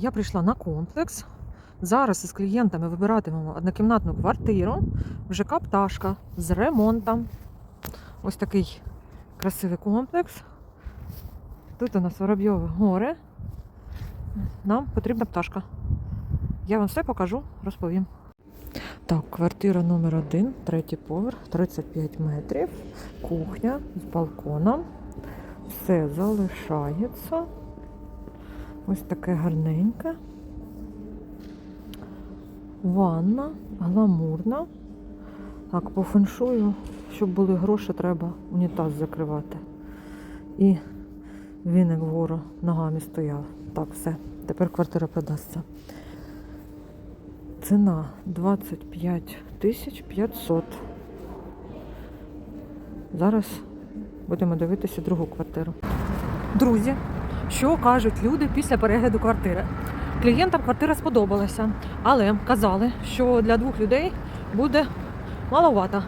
Я прийшла на комплекс. Зараз із клієнтами вибиратимемо однокімнатну квартиру в ЖК Пташка з ремонтом. Ось такий красивий комплекс. Тут у нас Воробйове горе. Нам потрібна пташка. Я вам все покажу, розповім. Так, квартира номер один, третій поверх, 35 метрів, кухня з балконом. Все залишається. Ось таке гарненьке. Ванна, гламурна. Так, по феншую, щоб були гроші, треба унітаз закривати. І віник вгору ногами стояв. Так, все. Тепер квартира продасться. Ціна 25 тисяч 500. Зараз будемо дивитися другу квартиру. Друзі, що кажуть люди після перегляду квартири? Клієнтам квартира сподобалася, але казали, що для двох людей буде маловато.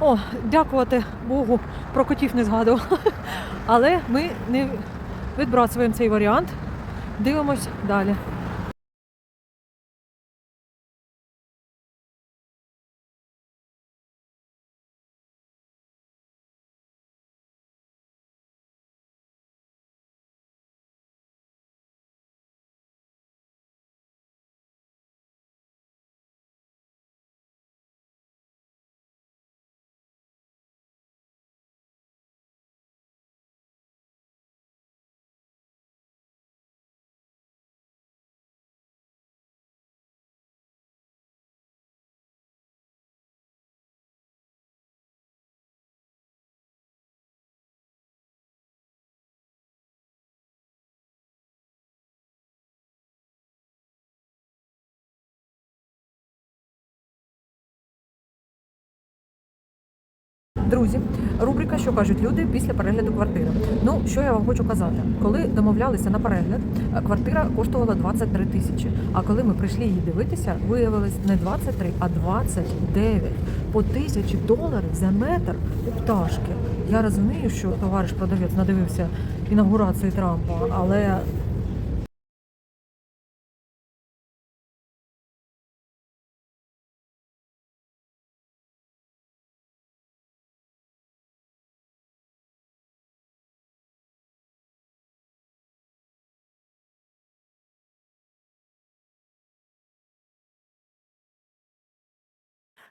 О, дякувати Богу, про котів не згадувала. Але ми не відбрасуємо цей варіант. Дивимось далі. Друзі, рубрика, що кажуть люди після перегляду квартири. Ну, що я вам хочу казати, коли домовлялися на перегляд, е, квартира коштувала 23 тисячі. А коли ми прийшли її дивитися, виявилось не 23, а 29 по тисячі доларів за метр у пташки. Я розумію, що товариш продавець надивився інаугурації Трампа, але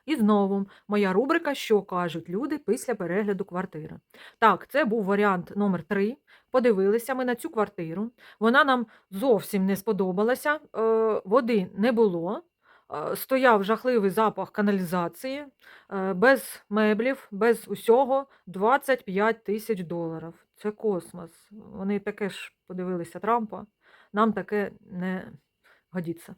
І знову моя рубрика, що кажуть люди після перегляду квартири. Так, це був варіант номер 3 Подивилися ми на цю квартиру. Вона нам зовсім не сподобалася. е, Води не було. е, Стояв жахливий запах каналізації, е, без меблів, без усього 25 тисяч доларів. Це космос. Вони таке ж подивилися Трампа. Нам таке не годиться.